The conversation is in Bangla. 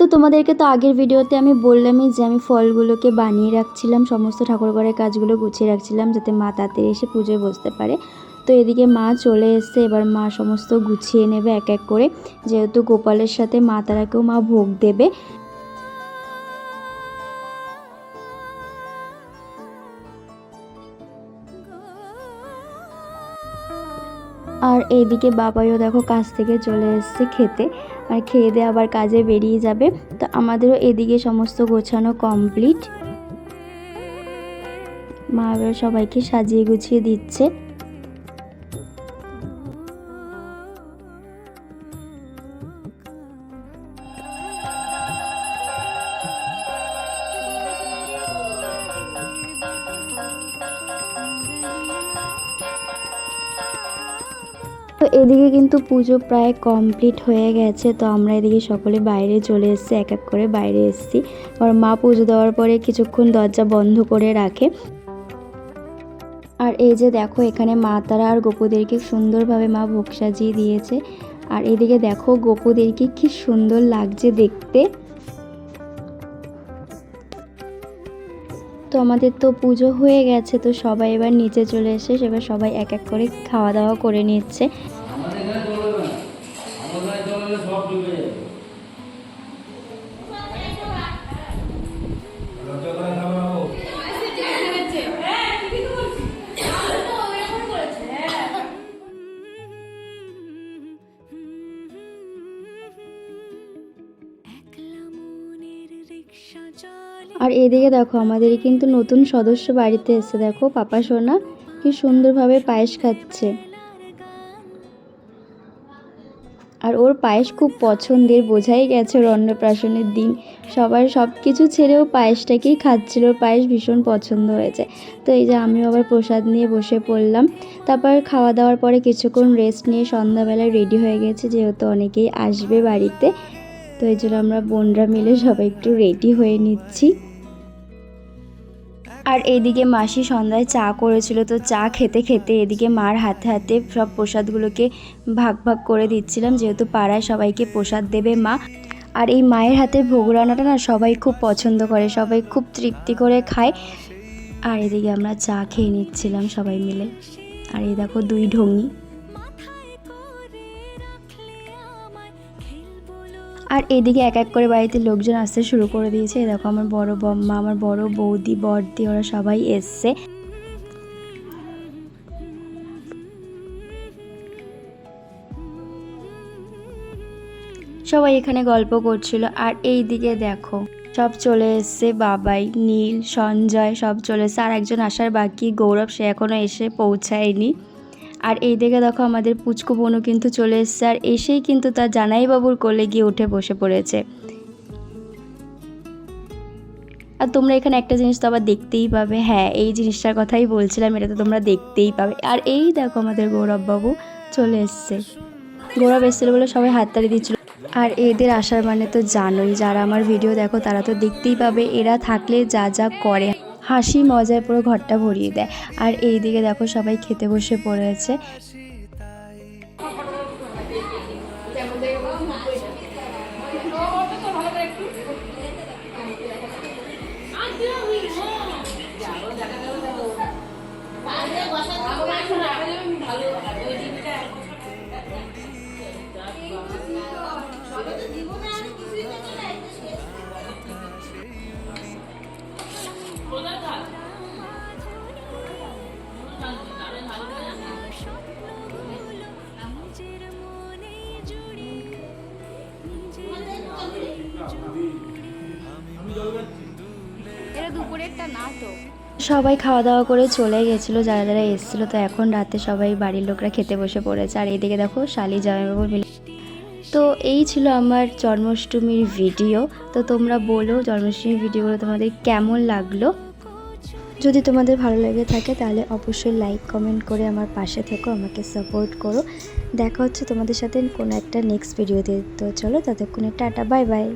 তো তোমাদেরকে তো আগের ভিডিওতে আমি বললামই যে আমি ফলগুলোকে বানিয়ে রাখছিলাম, সমস্ত ঠাকুর ঘরের কাজগুলো গুছিয়ে রাখছিলাম যাতে মা তাড়াতাড়ি এসে পুজোয় বসতে পারে। তো এদিকে মা চলে এসছে, এবার মা সমস্ত গুছিয়ে নেবে এক এক করে। যেহেতু গোপালের সাথে মা তারাকেও মা ভোগ দেবে আর এইদিকে বাবাইও দেখো কাজ থেকে চলে এসছে খেতে। আর খেয়ে দিয়ে আবার কাজে বেরিয়ে যাবে। তো আমাদেরও এদিকে সমস্ত গোছানো কমপ্লিট মা এবার সবাইকে সাজিয়ে গুছিয়ে দিচ্ছে। তো এদিকে কিন্তু পুজো প্রায় কমপ্লিট হয়ে গেছে, তো আমরা এদিকে সকলে বাইরে চলে এসেছি, এক এক করে বাইরে এসেছি। আর মা পুজো দেওয়ার পরে কিছুক্ষণ দরজা বন্ধ করে রাখে। আর এই যে দেখো, এখানে মা তারা আর গোপুদেরকে সুন্দরভাবে মা ভোগ সাজিয়ে দিয়েছে। আর এদিকে দেখো, গোপুদেরকে কি সুন্দর লাগছে দেখতে। তো আমাদের তো পুজো হয়ে গেছে, তো সবাই এবার নিচে চলে এসে এবার সবাই এক এক করে খাওয়া দাওয়া করে নিচ্ছে। আর এদিকে দেখো আমাদের কিন্তু নতুন সদস্য বাড়িতে এসে দেখো, পাপা সোনা কি সুন্দরভাবে পায়েস খাচ্ছে। আর ওর পায়েস খুব পছন্দের, বোঝাই গেছে ওর অন্নপ্রাশনের দিন। সবার সব কিছু ছেড়েও পায়েসটাকেই খাচ্ছিল পায়েস ভীষণ পছন্দ হয়েছে। তো এই যে আমিও আবার প্রসাদ নিয়ে বসে পড়লাম। তারপর খাওয়া দাওয়ার পরে কিছুক্ষণ রেস্ট নিয়ে সন্ধ্যাবেলায় রেডি হয়ে গেছে, যেহেতু অনেকেই আসবে বাড়িতে। তো এই জন্য আমরা বোনরা মিলে সবাই একটু রেডি হয়ে নিচ্ছি। আর এইদিকে মাসি সন্ধ্যায় চা করেছিল, তো চা খেতে খেতে এদিকে মার হাতে হাতে সব প্রসাদগুলোকে ভাগ ভাগ করে দিচ্ছিলাম, যেহেতু পাড়ায় সবাইকে প্রসাদ দেবে মা। আর এই মায়ের হাতের ভোগ রান্নাটা না সবাই খুব পছন্দ করে, সবাই খুব তৃপ্তি করে খায়। আর এদিকে আমরা চা খেয়ে নিচ্ছিলাম সবাই মিলে। আর এই দেখো দুই ঢঙি। আর এদিকে এক এক করে বাড়িতে লোকজন আসতে শুরু করে দিয়েছে। দেখো আমার বড় বম্মা, আমার বড় বৌদি, বড়দি, ওরা সবাই এসছে। সবাই এখানে গল্প করছিল। আর এই দিকে দেখো, সব চলে এসছে বাবাই, নীল, সঞ্জয়, সব চলে এসছে। আর একজন আসার বাকি গৌরব, সে এখনও এসে পৌঁছায়নি। আর এই দিকে দেখো আমাদের পুচকু বোনও কিন্তু চলে এসছে, আর এসেই কিন্তু তার জানাইবাবুর কোলে গিয়ে উঠে বসে পড়েছে। আর তোমরা এখানে একটা জিনিস তো আবার দেখতেই পাবে হ্যাঁ এই জিনিসটার কথাই বলছিলাম, এটা তো তোমরা দেখতেই পাবে। আর এই দেখো আমাদের গৌরববাবু চলে এসছে। গৌরব এসেছিল বলে সবাই হাততালি দিচ্ছিল। আর এদের আসার মানে তো জানোই, যারা আমার ভিডিও দেখো তারা তো দেখতেই পাবে, এরা থাকলে যা যা করে। হাসি মজায় পুরো ঘরটা ভরিয়ে দেয়। আর এই দিকে দেখো সবাই খেতে বসে পড়েছে। দুপুরেরটা না তো। সবাই খাওয়া দাওয়া করে চলে গেছিল, যারা যারা এসেছিল, তো এখন রাতে সবাই বাড়ির লোকরা খেতে বসে পড়েছে। আর এইদিকে দেখো, শালি জামাইবাবু মিলে তো এই ছিল আমার জন্মাষ্টমীর ভিডিও। তো তোমরা বলো জন্মাষ্টমীর ভিডিওগুলো তোমাদের কেমন লাগল? যদি তোমাদের ভালো লেগে থাকে, তাহলে অবশ্যই লাইক কমেন্ট করে আমার পাশে থেকো, আমাকে সাপোর্ট করো। দেখা হচ্ছে তোমাদের সাথে কোনো একটা নেক্সট ভিডিওতে তো। চলো, ততক্ষণে টাটা বাই বাই